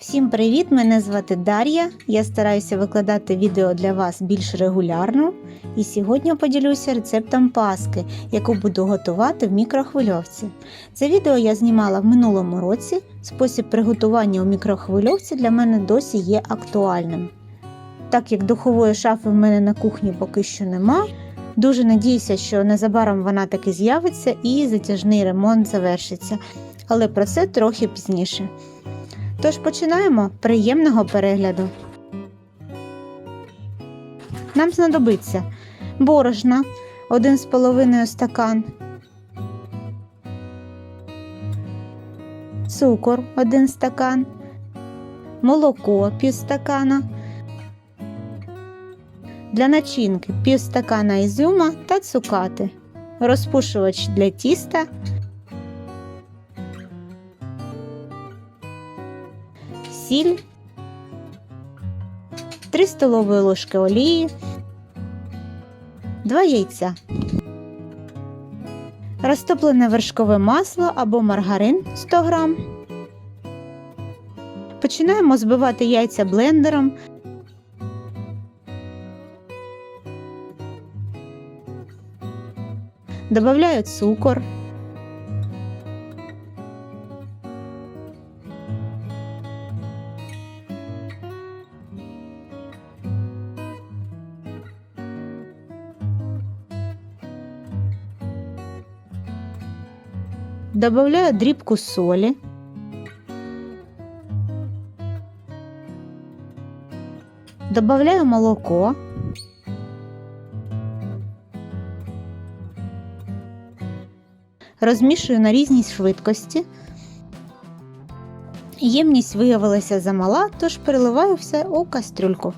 Всім привіт! Мене звати Дар'я. Я стараюся викладати відео для вас більш регулярно. І сьогодні поділюся рецептом паски, яку буду готувати в мікрохвильовці. Це відео я знімала в минулому році. Спосіб приготування у мікрохвильовці для мене досі є актуальним. Так як духової шафи в мене на кухні поки що нема, дуже надіюся, що незабаром вона таки з'явиться і затяжний ремонт завершиться. Але про це трохи пізніше. Тож починаємо приємного перегляду. Нам знадобиться борошна 1,5 стакан, цукор 1 стакан, молоко пів стакана, для начинки пів стакана ізюма та цукати, розпушувач для тіста. Сіль, 3 столові ложки олії, 2 яйця, розтоплене вершкове масло або маргарин 100 г. Починаємо збивати яйця блендером. Добавляю цукор. Добавляю дрібку солі. Добавляю молоко. Розмішую на різній швидкості. Ємність виявилася замала, тож переливаю все у кастрюльку.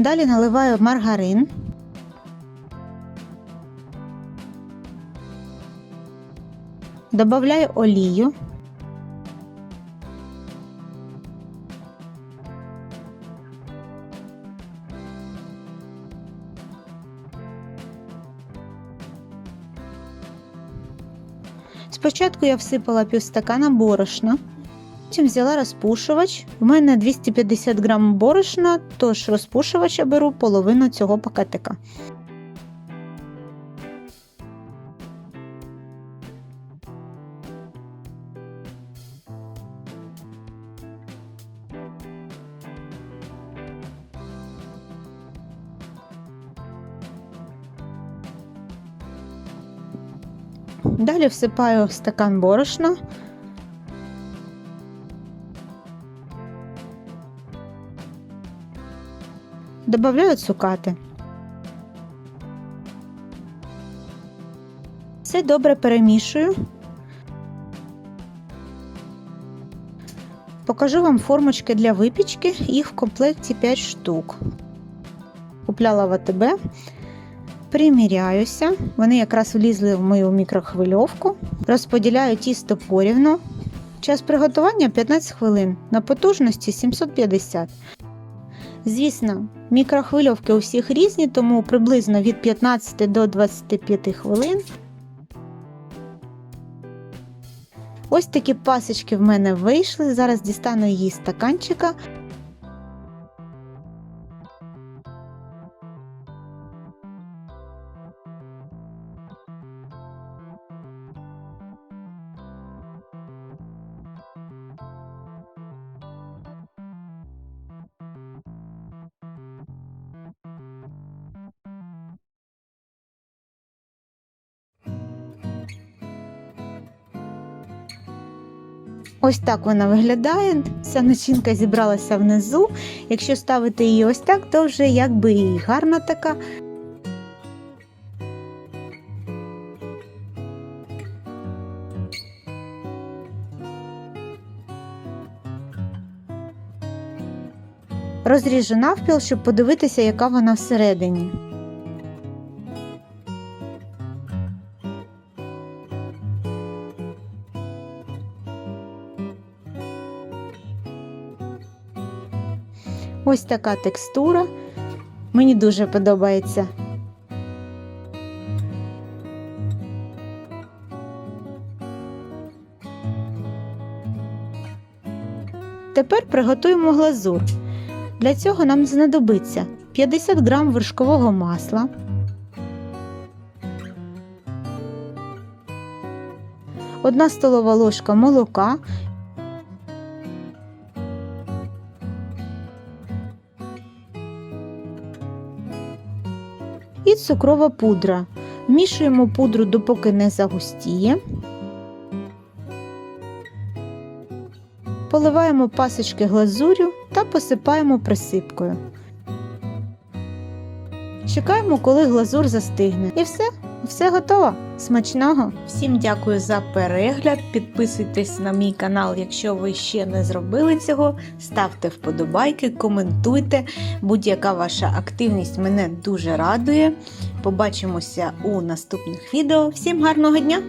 Далі наливаю маргарин. Добавляю олію. Спочатку я всипала півстакана борошна. Потім взяла розпушувач. У мене 250 грам борошна, тож розпушувач беру половину цього пакетика. Далі всипаю стакан борошна. Добавляю цукати. Все добре перемішую. Покажу вам формочки для випічки, їх в комплекті 5 штук. Купляла в АТБ, приміряюся. Вони якраз влізли в мою мікрохвильовку. Розподіляю тісто порівну. Час приготування 15 хвилин на потужності 750. Звісно, мікрохвильовки у всіх різні, тому приблизно від 15 до 25 хвилин. Ось такі пасочки в мене вийшли. Зараз дістану її з стаканчика. Ось так вона виглядає. Вся начинка зібралася внизу. Якщо ставити її ось так, то вже якби і гарна така. Розріжу навпіл, щоб подивитися, яка вона всередині. Ось така текстура. Мені дуже подобається. Тепер приготуємо глазур. Для цього нам знадобиться 50 г вершкового масла, 1 столова ложка молока і цукрова пудра. Вмішуємо пудру, допоки не загустіє. Поливаємо пасочки глазурю та посипаємо присипкою. Чекаємо, коли глазур застигне. І все, все готово. Смачного! Всім дякую за перегляд. Підписуйтесь на мій канал, якщо ви ще не зробили цього. Ставте вподобайки, коментуйте. Будь-яка ваша активність мене дуже радує. Побачимося у наступних відео. Всім гарного дня!